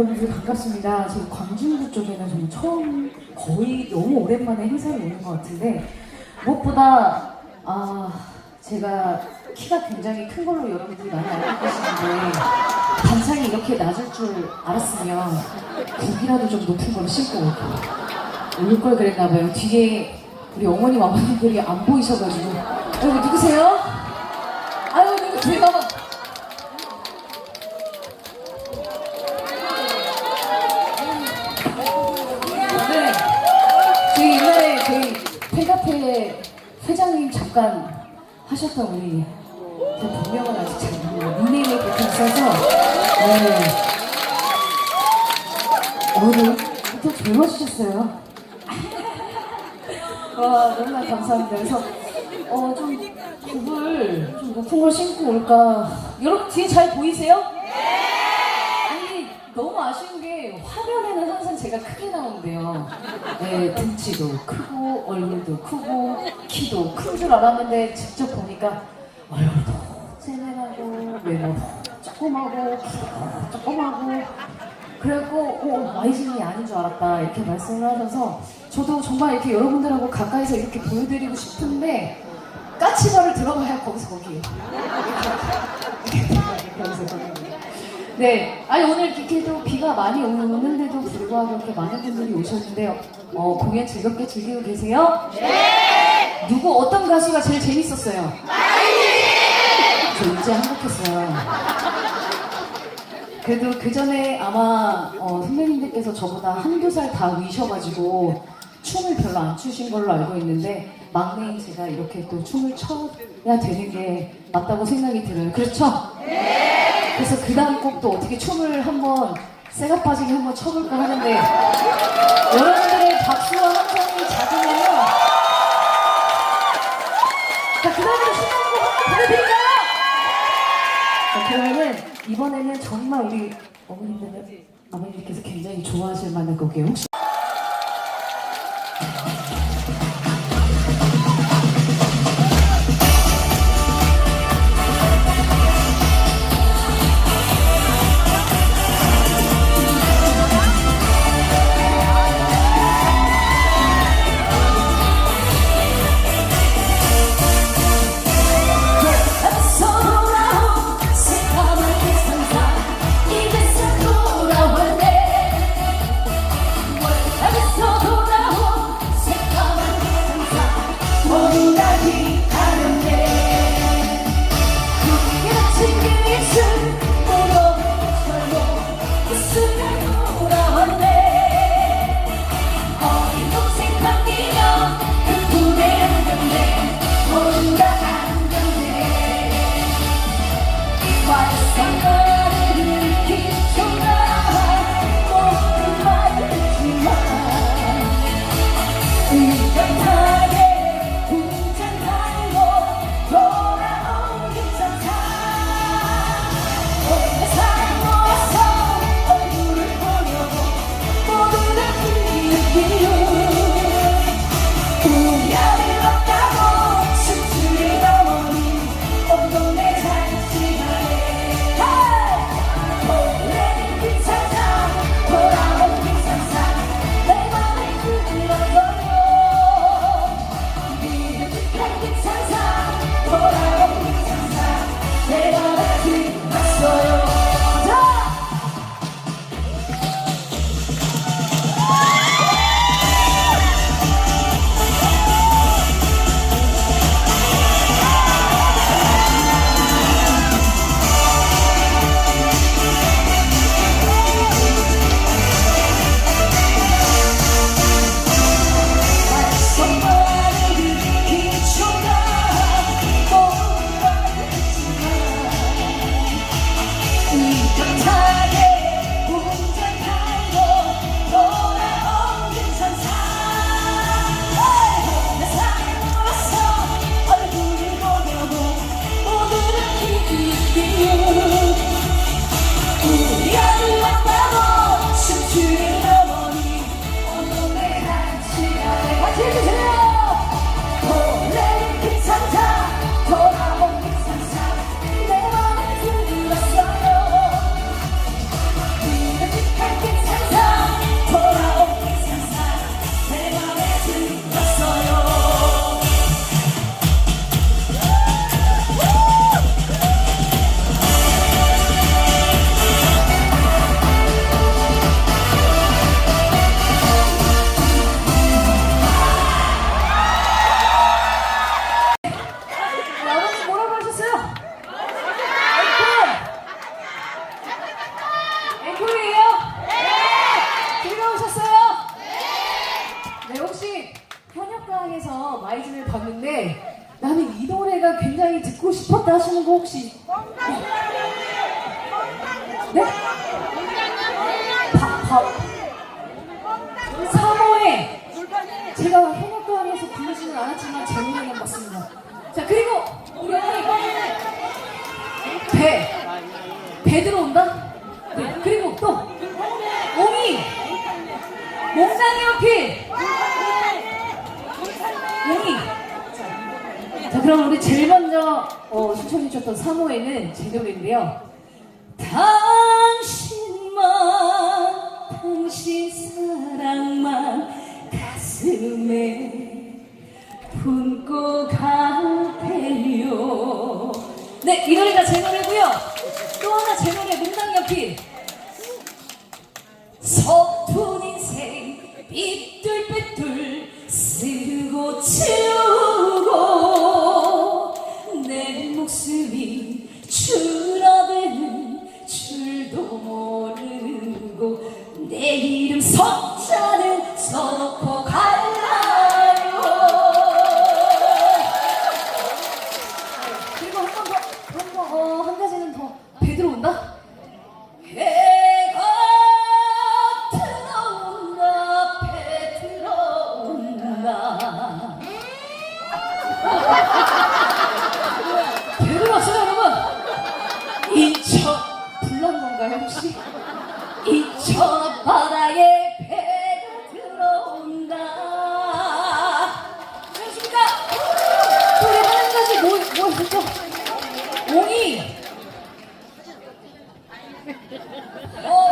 여러분들 반갑습니다. 지금 광진구 쪽에는 저는 처음 거의 너무 오랜만에 행사를 오는 것 같은데 무엇보다 아 제가 키가 굉장히 큰 걸로 여러분들이 많이 알고 계시는데 단상이 이렇게 낮을 줄 알았으면 국이라도 좀 높은 걸로 신고 올 걸 그랬나 봐요. 뒤에 우리 어머님 아버님들이 안 보이셔가지고 여기 누구세요? 잠깐 하셨던 우리 제 본명은 아직 잘 모르고 닉네임이 그렇게 있어서 네. 오늘 또 젊어지셨어요. 와 너무나 감사합니다. 그래서 어 좀 굽을 좀 높은 걸 신고 올까. 여러분 뒤에 잘 보이세요? 아니 너무 아쉬운 게 화면에는 항상 제가 크게 나오는데요. 네 등치도 크고 얼굴도 크고 키도 큰 줄 알았는데 직접 보니까 얼굴도 쟤네하고 외모도 조그마고 키도 조그마고. 그래갖고 어, 마이진이 아닌 줄 알았다 이렇게 말씀을 하셔서 저도 정말 이렇게 여러분들하고 가까이서 이렇게 보여드리고 싶은데 까치발을 들어가야 거기서 거기 이렇게 거기서 거기 네 아니 오늘 이렇게 도 비가 많이 오는데도 불구하고 이렇게 많은 분들이 오셨는데요 어, 공연 즐겁게 즐기고 계세요? 네 누구 어떤 가수가 제일 재밌었어요? 저 이제 한국했어요 그래도 그 전에 아마 어, 선배님들께서 저보다 한두 살 다 위셔가지고 춤을 별로 안 추신 걸로 알고 있는데 막내인 제가 이렇게 또 춤을 춰야 되는 게 맞다고 생각이 들어요. 그렇죠? 네. 그래서 그 다음 곡도 어떻게 춤을 한번 새가 빠지게 한번 춰볼까 하는데 여러분들의 박수와 함성이 작으면요. 자, 그 다음에 신나는 곡 한번 보여드릴까요? 자, 그러면은 이번에는 정말 우리 어머님들, 아버님께서 굉장히 좋아하실 만한 곡이에요. 혹시 제가 현역가에서 부르지는 않았지만 제 노래는 맞습니다. 자 그리고 우리 어머니 배, 배 들어온다? 네 그리고 또 옹이, 몽상이 어필, 옹이. 자 그럼 우리 제일 먼저 어, 신청해 주셨던 3호에는 제 노래인데요. 당신만 당신 사랑만 가슴에 품고 갈테요 네, 이 노래가 제 노래고요. 또 하나 제 노래 문당 옆이 서툰 인생 삐뚤빼뚤 쓰고 치우고 내 목숨이 줄 얼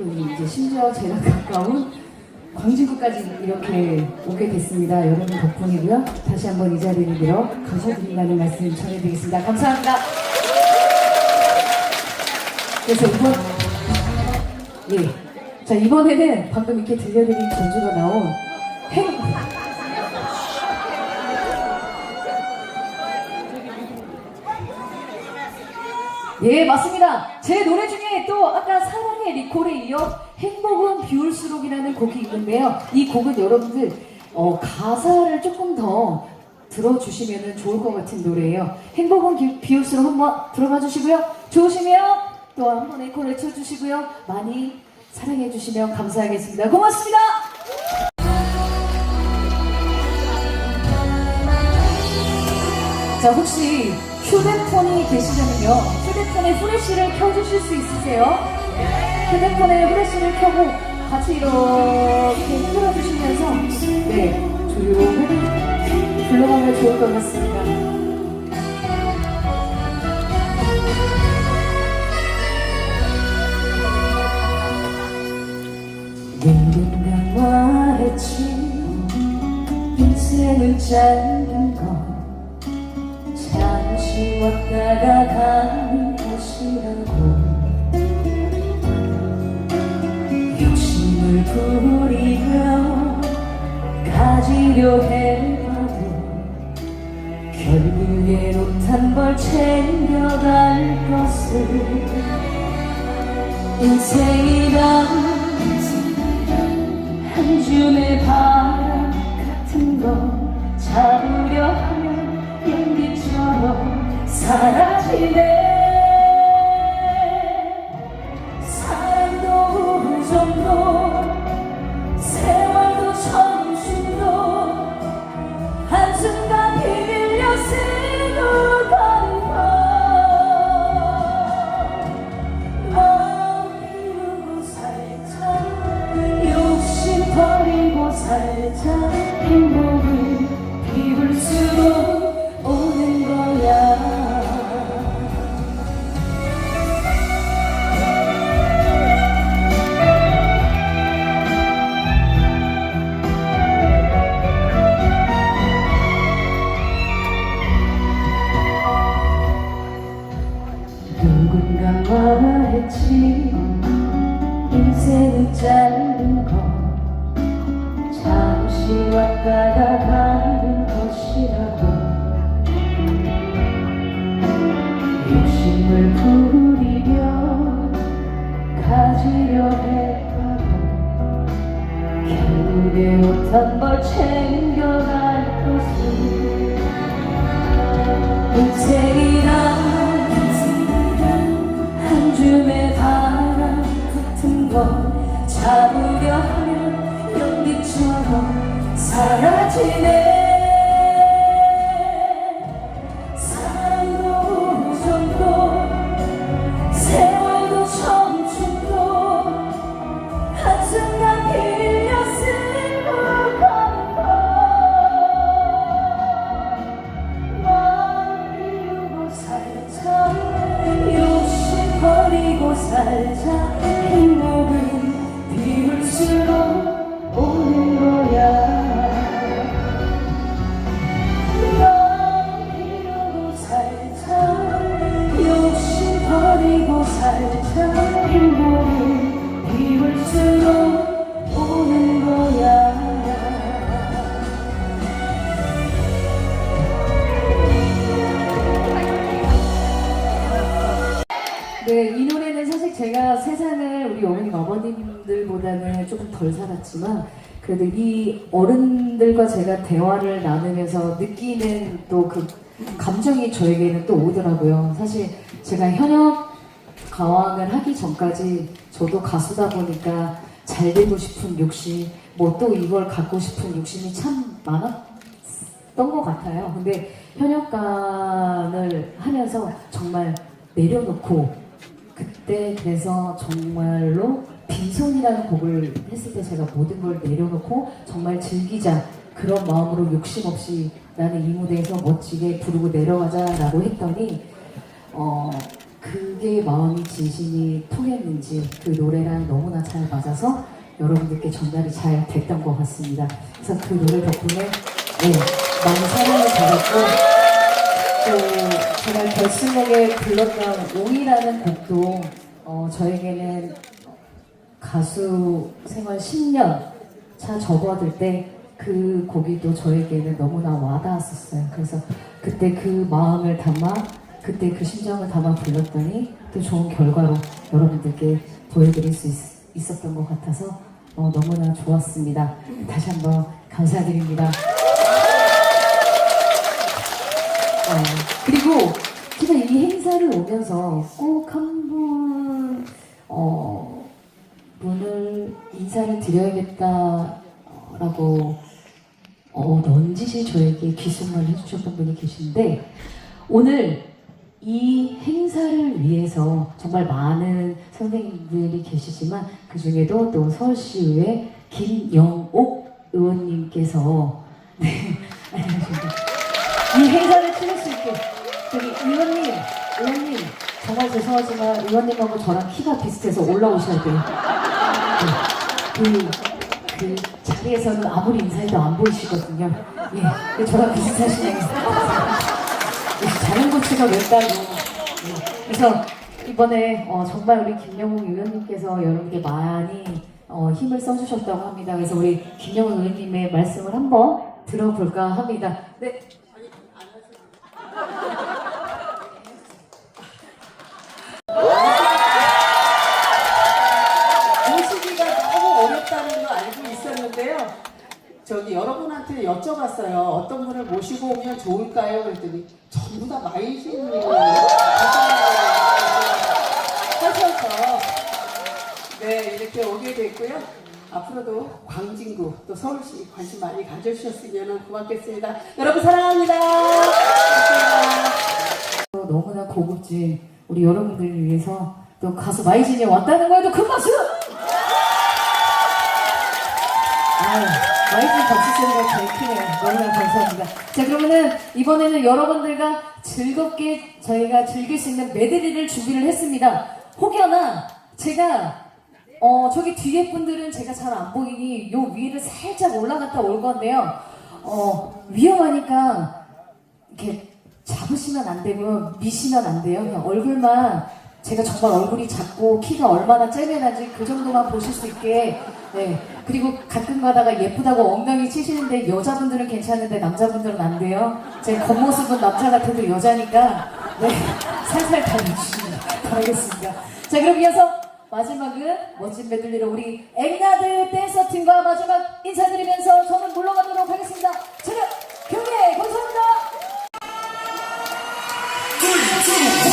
또 이제 심지어 제가 가까운 광진구까지 이렇게 오게 됐습니다. 여러분 덕분이고요. 다시 한번 이 자리를 빌어 감사드린다는 말씀 전해드리겠습니다. 감사합니다. 그래서 이번 예, 자 이번에는 방금 이렇게 들려드린 전주가 나온 행 예, 맞습니다. 제 노래 중에 또 아까 사랑의 리콜에 이어 행복은 비올수록이라는 곡이 있는데요. 이 곡은 여러분들 어, 가사를 조금 더 들어주시면 좋을 것 같은 노래예요. 행복은 기- 비올수록 한번 들어봐 주시고요. 좋으시면 또 한 번 에코를 쳐주시고요. 많이 사랑해 주시면 감사하겠습니다. 고맙습니다. 자, 혹시 휴대폰이 계시다면요. 휴대폰에 후레쉬를 켜주실 수 있으세요? 휴대폰에 후레쉬를 켜고 같이 이렇게 흔들어 주시면서 네, 조용히 불러가면 좋을 것 같습니다. 누군가 말했지 인생은 짧은 것 잠시 왔다가 가는 곳이라고. 욕심을 부리며 가지려 해봐도 결국에 못한 걸 챙겨갈 것을 인생이란 한 줌의 바람 같은 거 잡으려 하면 연기처럼 사라지네 사라 네, 이 노래는 사실 제가 세상을 우리 어머님, 아버님들보다는 조금 덜 살았지만 그래도 이 어른들과 제가 대화를 나누면서 느끼는 또 그 감정이 저에게는 또 오더라고요. 사실 제가 현역 가왕을 하기 전까지 저도 가수다 보니까 잘 되고 싶은 욕심, 뭐 또 이걸 갖고 싶은 욕심이 참 많았던 것 같아요. 근데 현역관을 하면서 정말 내려놓고 그때 그래서 정말로 빈손이라는 곡을 했을 때 제가 모든 걸 내려놓고 정말 즐기자 그런 마음으로 욕심 없이 나는 이 무대에서 멋지게 부르고 내려가자라고 했더니 어 그게 마음이 진심이 통했는지 그 노래랑 너무나 잘 맞아서 여러분들께 전달이 잘 됐던 것 같습니다. 그래서 그 노래 덕분에 네, 많은 사랑을 받았고 또 정말 결승곡에 불렀던 옹이라는 곡도 어, 저에게는 가수 생활 10년 차 접어들 때 그 곡이 또 저에게는 너무나 와닿았었어요. 그래서 그때 그 마음을 담아 그때 그 심정을 담아 불렀더니 또 좋은 결과로 여러분들께 보여드릴 수 있, 었던것 같아서 어, 너무나 좋았습니다. 다시 한번 감사드립니다. 어, 그리고 제가 이 행사를 오면서 꼭 한 분, 어, 분을 인사를 드려야겠다라고, 어, 넌지시 저에게 귀순말 해주셨던 분이 계신데, 오늘 이 행사를 위해서 정말 많은 선생님들이 계시지만, 그 중에도 또 서울시의회 김영옥 의원님께서, 네. 이 행사를 저기 의원님, 의원님 정말 죄송하지만 의원님하고 저랑 키가 비슷해서 올라오셔야 돼요. 네. 그, 그 자리에서는 아무리 인사해도 안 보이시거든요. 예, 그 저랑 비슷하시네요. 작은 고추가 맵다고. 예. 그래서 이번에 어, 정말 우리 김영웅 의원님께서 여러분께 많이 어, 힘을 써주셨다고 합니다. 그래서 우리 김영웅 의원님의 말씀을 한번 들어볼까 합니다. 네. 모시기가 너무 어렵다는 거 알고 있었는데요. 저기 여쭤봤어요. 어떤 분을 모시고 오면 좋을까요? 그랬더니 전부 다 마이신님을 하셔서 네 이렇게 오게 됐고요. 앞으로도 광진구 또 서울시 관심 많이 가져주셨으면 고맙겠습니다. 여러분 사랑합니다. 감사합니다. 너무나 고급진 우리 여러분들을 위해서 또 가수 마이진이 왔다는 거에도 큰 박수! 아유, 마이진 박수 소리가 제일 크네요. 너무나 감사합니다. 자, 그러면은 이번에는 여러분들과 즐겁게 저희가 즐길 수 있는 메들리를 준비를 했습니다. 혹여나 제가 어, 저기 뒤에 분들은 제가 잘 안 보이니 요 위를 살짝 올라갔다 올 건데요. 어, 위험하니까 이렇게 잡으시면 안 되고요. 미시면 안 돼요. 그냥 얼굴만 제가 정말 얼굴이 작고 키가 얼마나 째매난지 그 정도만 보실 수 있게 네. 그리고 가끔 가다가 예쁘다고 엉덩이 치시는데 여자분들은 괜찮은데 남자분들은 안 돼요? 제 겉모습은 남자 같아도 여자니까 네. 살살 달려주시면 바라겠습니다. 자 그럼 이어서 마지막은 멋진 메들리로 우리 앵나들 댄서 팀과 마지막 인사드리면서 저는 물러가도록 하겠습니다. 저는 경례 감사합니다. 박수!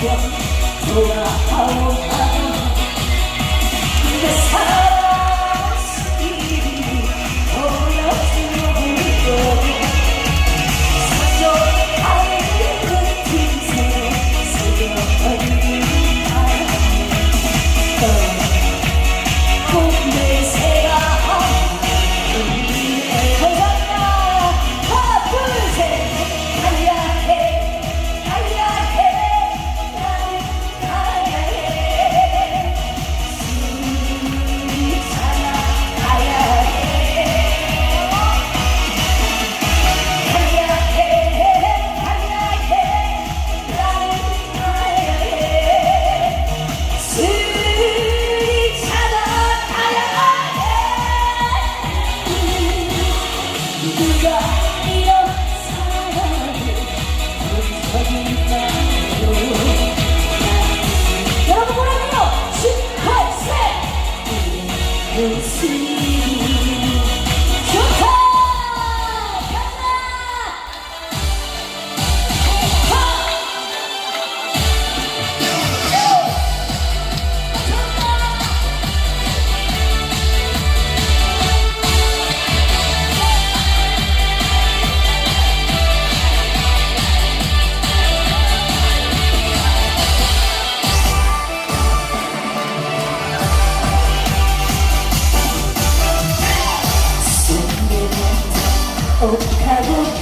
필 때면 행복하고